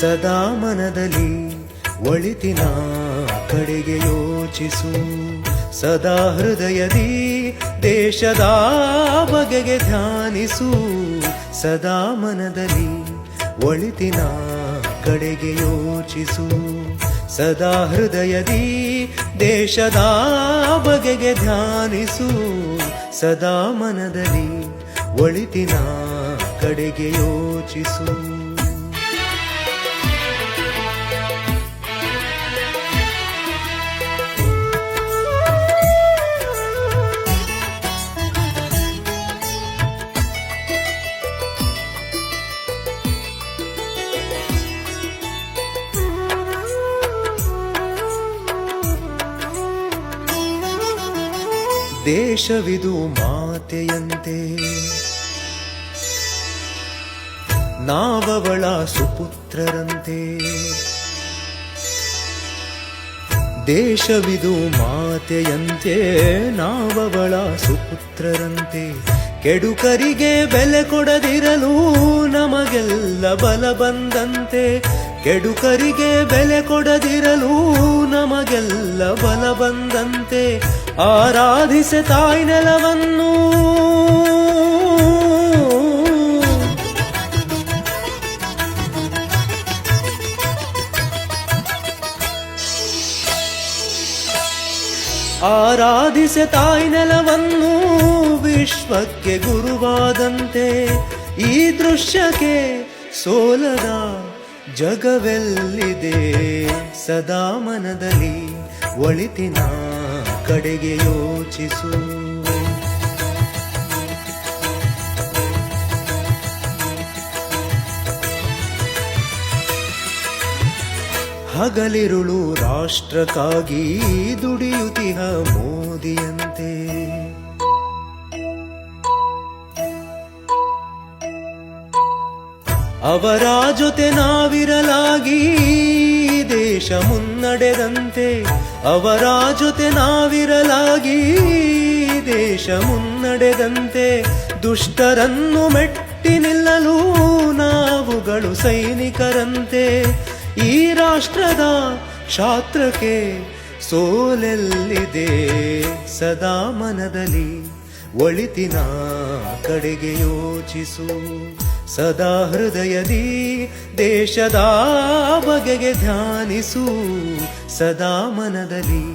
ಸದಾ ಮನದಲ್ಲಿ ಒಳಿತಿನ ಕಡೆಗೆ ಯೋಚಿಸು. ಸದಾ ಹೃದಯದಿ ದೇಶದ ಬಗೆಗೆ ಧ್ಯಾನಿಸು. ಸದಾ ಮನದಲ್ಲಿ ಒಳಿತಿನ ಕಡೆಗೆ ಯೋಚಿಸು. ಸದಾ ಹೃದಯದಿ ದೇಶದ ಬಗೆಗೆ ಧ್ಯಾನಿಸು. ಸದಾ ಮನದಲ್ಲಿ ಒಳಿತಿನ ಕಡೆಗೆ ಯೋಚಿಸು. ದೇಶವಿದು ಮಾತೆಯಂತೆ. ನಾವವಳ ಸುಪುತ್ರರಂತೆ. ದೇಶವಿದು ಮಾತೆಯಂತೆ, ನಾವವಳ ಸುಪುತ್ರರಂತೆ. ಕೆಡುಕರಿಗೆ ಬೆಲೆ ಕೊಡದಿರಲು ನಮಗೆಲ್ಲ ಬಲ ಬಂದಂತೆ. ಕೆಡುಕರಿಗೆ ಬೆಲೆ ಕೊಡದಿರಲು ನಮಗೆಲ್ಲ ಬಲ ಬಂದಂತೆ. ಆರಾಧಿಸೆ ತಾಯಿ ನೆಲವನ್ನು. ಆರಾಧಿಸೆ ತಾಯಿ ನೆಲವನ್ನು. ವಿಶ್ವಕ್ಕೆ ಗುರುವಾದಂತೆ ಈ ದೃಶ್ಯಕ್ಕೆ ಸೋಲದ ಜಗವೆಲ್ಲಿದೆ? ಸದಾ ಮನದಲ್ಲಿ ಒಳಿತಿನ ಕಡೆಗೆ ಯೋಚಿಸು. ಹಗಲಿರುಳು ರಾಷ್ಟ್ರಕ್ಕಾಗಿ ದುಡಿಯುತ್ತಿಹ ಮೋದಿಯಂತೆ. ಅವರ ಜೊತೆ ನಾವಿರಲಾಗಿ ದೇಶ ಮುನ್ನಡೆದಂತೆ ಅವರ ಜೊತೆ ನಾವಿರಲಾಗಿ. ದೇಶ ಮುನ್ನಡೆದಂತೆ ದುಷ್ಟರನ್ನು ಮೆಟ್ಟಿ ನಿಲ್ಲಲು ನಾವುಗಳು ಸೈನಿಕರಂತೆ. ಈ ರಾಷ್ಟ್ರದ ಕ್ಷಾತ್ರಕ್ಕೆ ಸೋಲೆಲ್ಲಿದೆ ಸದಾ ಮನದಲ್ಲಿ ಒಳಿತಿನ ಕಡೆಗೆ ಯೋಚಿಸು. ಸದಾ ಹೃದಯದಿ ದೇಶದ ಬಗೆಗೆ ಧ್ಯಾನಿಸು, ಸದಾ ಮನದಲ್ಲಿ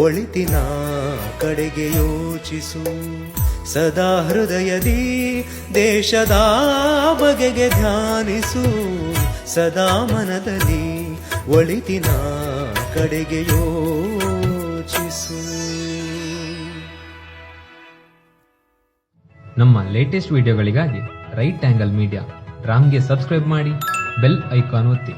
ಒಳಿತಿನ ಕಡೆಗೆ ಯೋಚಿಸು. ಸದಾ ಹೃದಯದಿ ದೇಶದ ಬಗೆಗೆ ಧ್ಯಾನಿಸು, ಸದಾ ಮನದಲ್ಲಿ ಒಳಿತಿನ ಕಡೆಗೆ ಯೋಚಿಸು. ನಮ್ಮ ಲೇಟೆಸ್ಟ್ ವಿಡಿಯೋಗಳಿಗಾಗಿ ರೈಟ್ ಆ್ಯಂಗಲ್ ಮೀಡಿಯಾ ರಾಮ್ಗೆ ಸಬ್ಸ್ಕ್ರೈಬ್ ಮಾಡಿ ಬೆಲ್ ಐಕಾನ್ ಒತ್ತಿ.